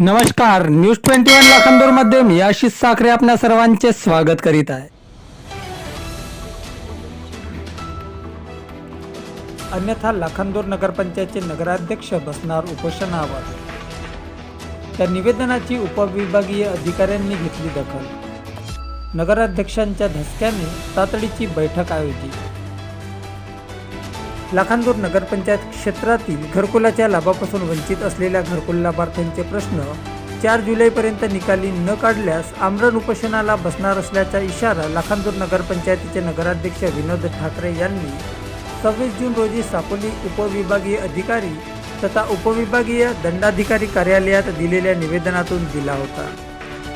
नमस्कार news twenty one लाखांदूरमध्ये मी आशिष साखरे आपल्या सर्वांचे स्वागत करीत आहे. अन्यथा लाखांदूर नगरपंचायतचे नगराध्यक्ष बसणार उपोषणावर. त्या निवेदनाची उपविभागीय अधिकाऱ्यांनी घेतली दखल. नगराध्यक्षांच्या धसक्याने तातडीची बैठक आयोजित. लाखांदूर नगरपंचायत क्षेत्रातील घरकुलाच्या लाभापासून वंचित असलेल्या घरकुल लाभार्थ्यांचे प्रश्न चार जुलैपर्यंत निकाली न काढल्यास आमरण उपोषणाला बसणार असल्याचा इशारा लाखांदूर नगरपंचायतीचे नगराध्यक्ष विनोद ठाकरे यांनी सव्वीस जून रोजी सापोली उपविभागीय अधिकारी तथा उपविभागीय दंडाधिकारी कार्यालयात दिलेल्या निवेदनातून दिला होता.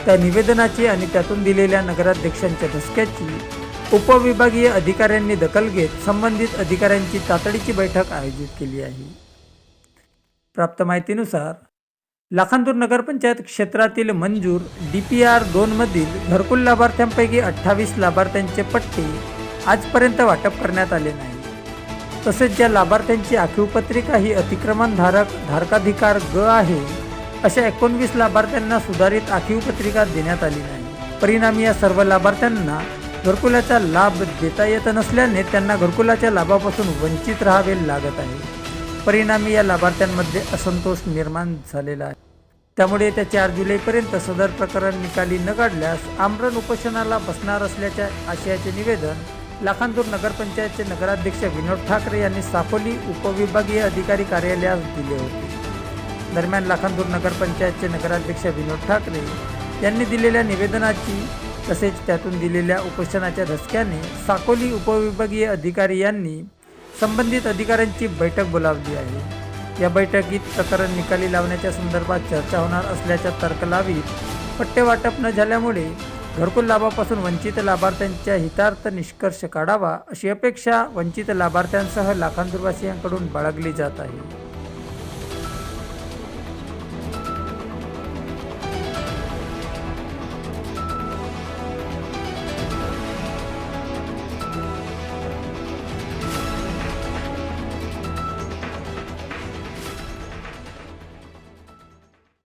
त्या निवेदनाची आणि त्यातून दिलेल्या नगराध्यक्षांच्या धसक्याची उपविभागीय अधिकाऱ्यांनी दखल घेत संबंधित अधिकाऱ्यांची तातडीची बैठक आयोजित केली आहे. प्राप्त माहितीनुसार लाखांदूर नगरपंचायत क्षेत्रातील मंजूर डी पी आर दोनमधील घरकुल लाभार्थ्यांपैकी अठ्ठावीस लाभार्थ्यांचे पट्टे आजपर्यंत वाटप करण्यात आले नाही. तसेच ज्या लाभार्थ्यांची आखीव पत्रिका ही अतिक्रमण धारक धारकाधिकार ग आहे अशा एकोणवीस लाभार्थ्यांना सुधारित आखीव पत्रिका देण्यात आली नाही. परिणामी या सर्व लाभार्थ्यांना घरकुलाचा लाभ देता येत नसल्याने त्यांना घरकुलाच्या लाभापासून वंचित राहावे लागत आहे. परिणामी या लाभार्थ्यांमध्ये असंतोष निर्माण झालेला आहे. त्यामुळे येत्या चार जुलैपर्यंत सदर प्रकरण निकाली न काढल्यास आमरण उपोषणाला बसणार असल्याच्या आशयाचे निवेदन लाखांदूर नगरपंचायतचे नगराध्यक्ष विनोद ठाकरे यांनी सापोली उपविभागीय अधिकारी कार्यालयास दिले होते. दरम्यान लाखांदूर नगरपंचायतचे नगराध्यक्ष विनोद ठाकरे यांनी दिलेल्या निवेदनाची तसेच त्यातून दिलेल्या उपोषणाच्या धसक्याने साकोली उपविभागीय अधिकारी यांनी संबंधित अधिकाऱ्यांची बैठक बोलावली आहे. या बैठकीत प्रकरण निकाली लावण्याच्या संदर्भात चर्चा होणार असल्याच्या तर्कलावीत पट्टेवाटप पट्टे वाटप न झाल्यामुळे घरकुल लाभापासून वंचित लाभार्थ्यांच्या हितार्थ निष्कर्ष काढावा अशी अपेक्षा वंचित लाभार्थ्यांसह लाखांदूरवासियांकडून बाळगली जात आहे.